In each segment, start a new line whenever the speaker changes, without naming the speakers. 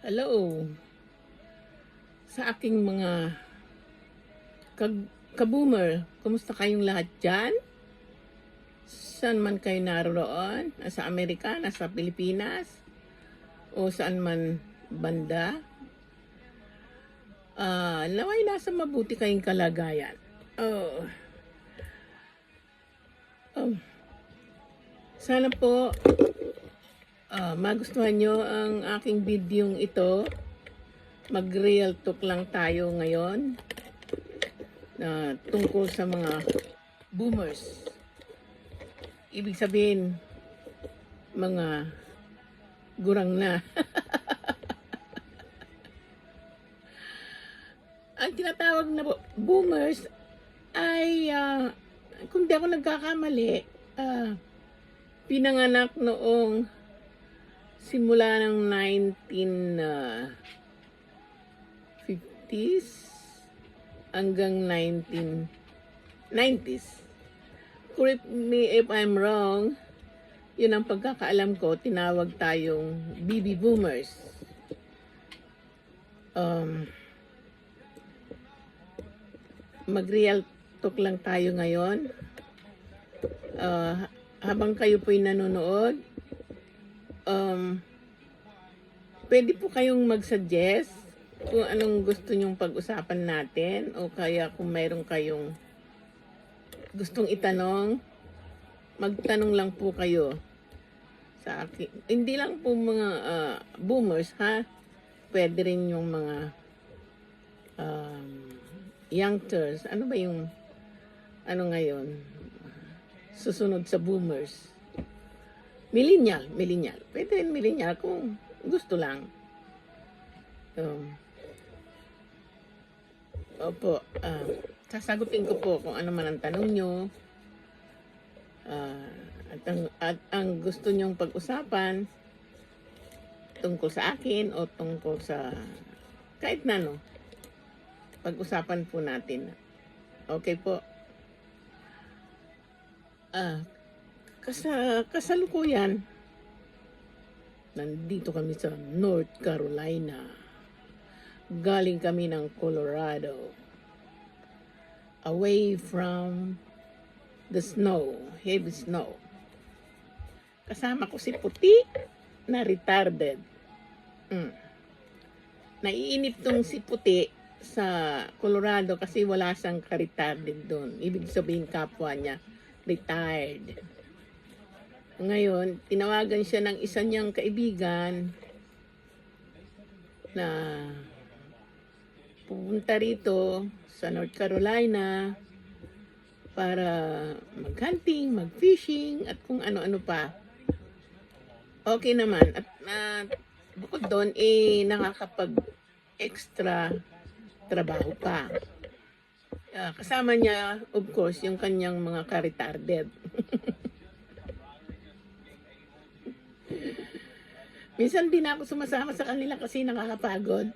Hello. Sa aking mga kag kaboomer, kumusta kayong lahat dyan? Saan man kayo naroon? Sa Amerika, nasa Pilipinas? O saan man banda? Ah, naway nasa mabuti kayong kalagayan. Oh. Oh. Sana po Ah, magustuhan nyo ang aking bidyong ito. Mag-real talk lang tayo ngayon na tungkol sa mga boomers. Ibig sabihin, mga gurang na. ang tinatawag na bo- boomers ay, ah, kung di ako nagkakamali, ah, pinanganak noong simula ng 1950s hanggang 1990s. Correct me if I'm wrong, yun ang pagkakaalam ko, tinawag tayong baby boomers. Um, mag-real talk lang tayo ngayon. Uh, habang kayo po'y nanonood, um, pwede po kayong mag-suggest kung anong gusto nyong pag-usapan natin o kaya kung mayroon kayong gustong itanong, magtanong lang po kayo sa akin. Hindi lang po mga ah, boomers ha, pwede rin yung mga um, youngsters. Ano ba yung ano ngayon? Susunod sa boomers. Millennial, millennial. Pwede rin millennial kung gusto lang. Um, opo, ah, sasagutin ko po kung ano man ang tanong nyo. Ah, at, ang, at ang gusto nyong pag-usapan tungkol sa akin o tungkol sa kahit na no, pag-usapan po natin. Okay po. Ah, Kasa, kasalukuyan, nandito kami sa North Carolina. Galing kami ng Colorado. Away from the snow, heavy snow. Kasama ko si Puti na retarded. Mm. Naiinip tong si Puti sa Colorado kasi wala siyang ka-retarded doon. Ibig sabihin kapwa niya retired. Ngayon, tinawagan siya ng isa niyang kaibigan na pupunta rito sa North Carolina para mag-hunting, mag-fishing, at kung ano-ano pa. Okay naman. At uh, bukod doon, eh, nakakapag-extra trabaho pa. Ah, kasama niya, of course, yung kanyang mga ka-retarded. Minsan din ako sumasama sa kanila kasi nakakapagod.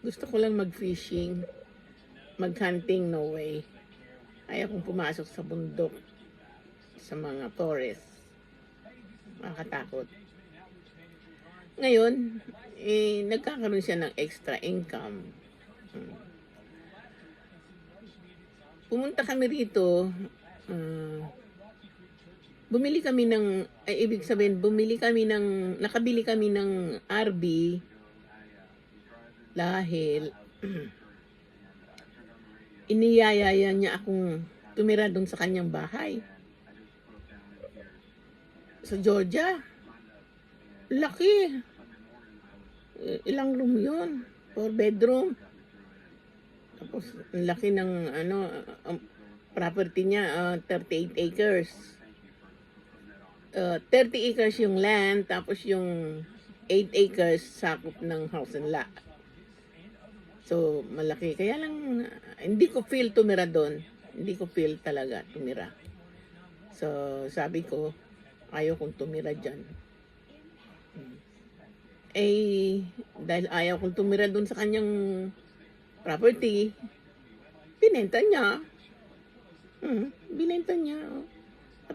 Gusto ko lang mag-fishing. Mag-hunting, no way. Ayaw kong pumasok sa bundok. Sa mga forest. Nakakatakot. Ngayon, eh, nagkakaroon siya ng extra income. Hmm. Pumunta kami rito, uh, bumili kami ng, ay ibig sabihin, bumili kami ng, nakabili kami ng RB dahil iniyayaya niya akong tumira doon sa kanyang bahay. Sa Georgia. Laki. Ilang room yun? Four bedroom. Tapos, laki ng ano, property niya, ah, 38 acres uh, 30 acres yung land, tapos yung 8 acres sakop ng house and lot. So, malaki. Kaya lang, hindi ko feel tumira doon. Hindi ko feel talaga tumira. So, sabi ko, ayaw kong tumira dyan. Eh, dahil ayaw kong tumira doon sa kanyang property, binenta niya. Hmm, binenta niya. At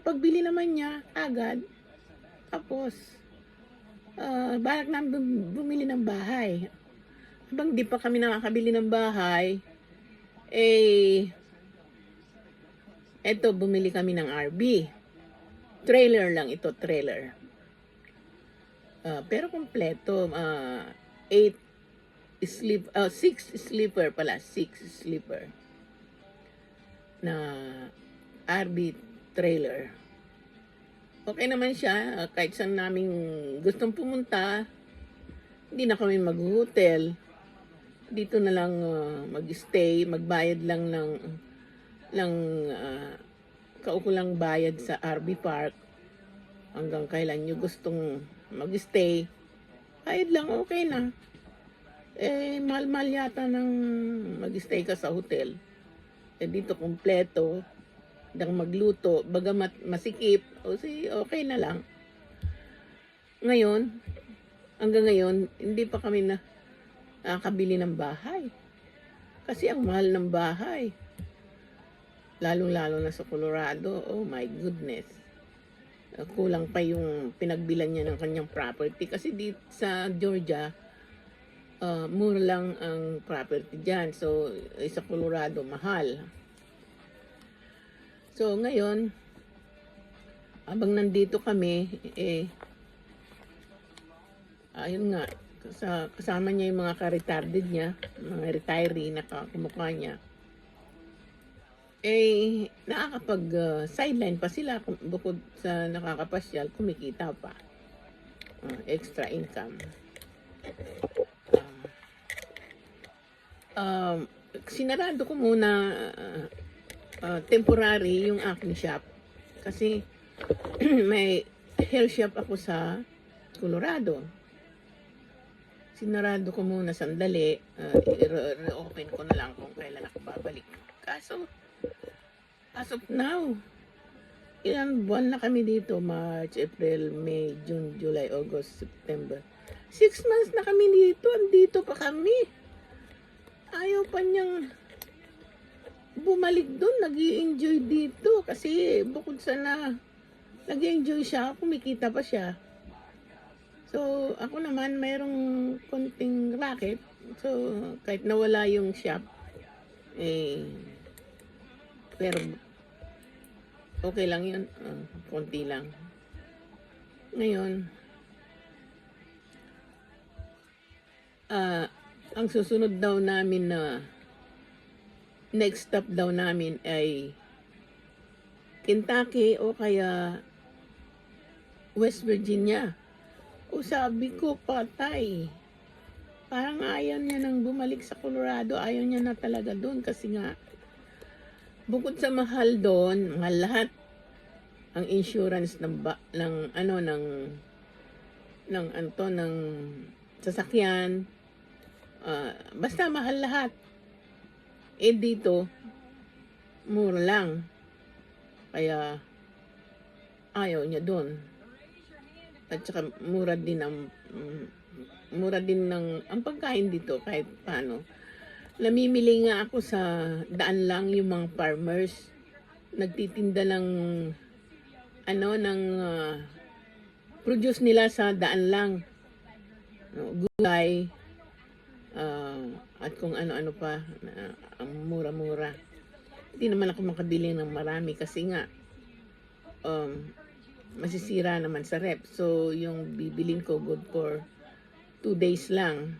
pagbili naman niya, agad. Tapos, ah, balak namin bum- bumili ng bahay. Habang di pa kami nakakabili ng bahay, eh, eto, bumili kami ng RB. Trailer lang ito, trailer. Ah, pero kompleto, ah, 8 sleep, 6 sleeper pala, 6 sleeper na RB trailer. Okay naman siya, ah, kahit saan namin gustong pumunta, hindi na kami mag-hotel. Dito na lang ah, mag-stay, magbayad lang ng ng ah, kaukulang bayad sa RB Park hanggang kailan nyo gustong mag-stay. Bayad lang, okay na. Eh, mahal-mahal yata ng mag-stay ka sa hotel. Eh, dito kompleto. Dang magluto, bagamat masikip, o si okay na lang. Ngayon, hanggang ngayon, hindi pa kami na nakakabili ng bahay. Kasi ang mahal ng bahay. Lalong-lalo na sa Colorado, oh my goodness. Kulang pa yung pinagbilan niya ng kanyang property. Kasi dito sa Georgia, uh, mura lang ang property dyan. So, eh, sa Colorado, mahal. So, ngayon, habang nandito kami, eh, ayun nga, sa, kasama niya yung mga ka-retarded niya, mga retiree na kumukha niya, eh, nakakapag uh, sideline pa sila bukod sa nakakapasyal, kumikita pa. Uh, extra income. Um, sinarado ko muna uh, uh, temporary yung aking shop kasi may hair shop ako sa Colorado. Sinarado ko muna sandali. Uh, i- re-open ko na lang kung kailan ako babalik. Kaso, as of now, ilang buwan na kami dito. March, April, May, June, July, August, September. Six months na kami dito. Andito pa kami. Ayaw pa niyang bumalik doon. nag enjoy dito. Kasi bukod sa na nag enjoy siya, kumikita pa siya. So, ako naman, mayroong konting racket. So, kahit nawala yung shop, eh, pero, okay lang yun. Ah, konti lang. Ngayon, ah, ang susunod daw namin na next stop daw namin ay Kentucky o kaya West Virginia. O sabi ko, patay. Parang ayaw niya nang bumalik sa Colorado. Ayaw niya na talaga doon kasi nga, bukod sa mahal doon, mahal lahat ang insurance ng ba, ng ano ng ng anto ng sasakyan Ah, basta mahal lahat eh dito mura lang. Kaya ayaw niya doon. At saka mura din ang mura din ng ang pagkain dito kahit paano. Namimili nga ako sa daan lang yung mga farmers. Nagtitinda ng ano ng ah, produce nila sa daan lang. No, gulay ah, at kung ano-ano pa na ang mura-mura. Hindi naman ako makabili ng marami kasi nga um, masisira naman sa rep. So yung bibilin ko good for two days lang.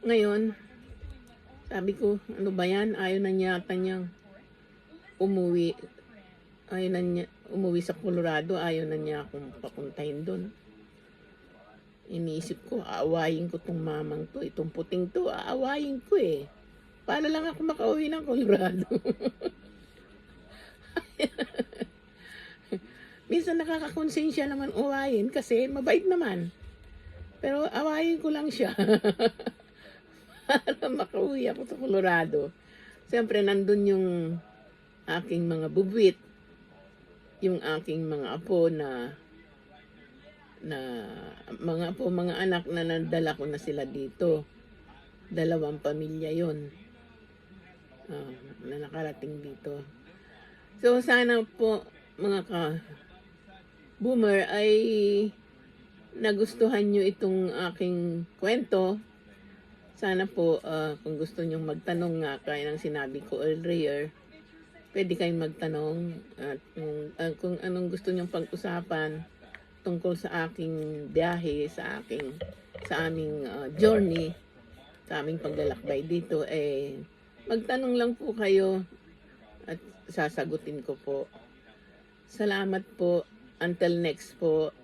Ngayon sabi ko ano ba yan? Ayaw na niya yata niyang umuwi. Ayaw na niya umuwi sa Colorado. Ayaw na niya akong papuntahin doon iniisip ko aawayin ko tong mamang to itong puting to aawayin ko eh. Para lang ako makauwi ng Colorado? Minsan nakakakonsensya naman uwayin kasi mabait naman. Pero awayin ko lang siya para makauwi ako sa Colorado. Siyempre nandun yung aking mga bubwit yung aking mga apo na na mga apo, mga anak na nadala ko na sila dito. Dalawang pamilya yon ah, na nakarating dito. So, sana po mga ka boomer ay nagustuhan nyo itong aking kwento. Sana po, ah, kung gusto nyong magtanong nga, kaya ng sinabi ko earlier, pwede kayong magtanong at kung, ah, kung anong gusto nyong pag-usapan tungkol sa aking biyahe, sa aking sa aming ah, journey, sa aming paglalakbay dito, eh, magtanong lang po kayo at sasagutin ko po. Salamat po. Until next po.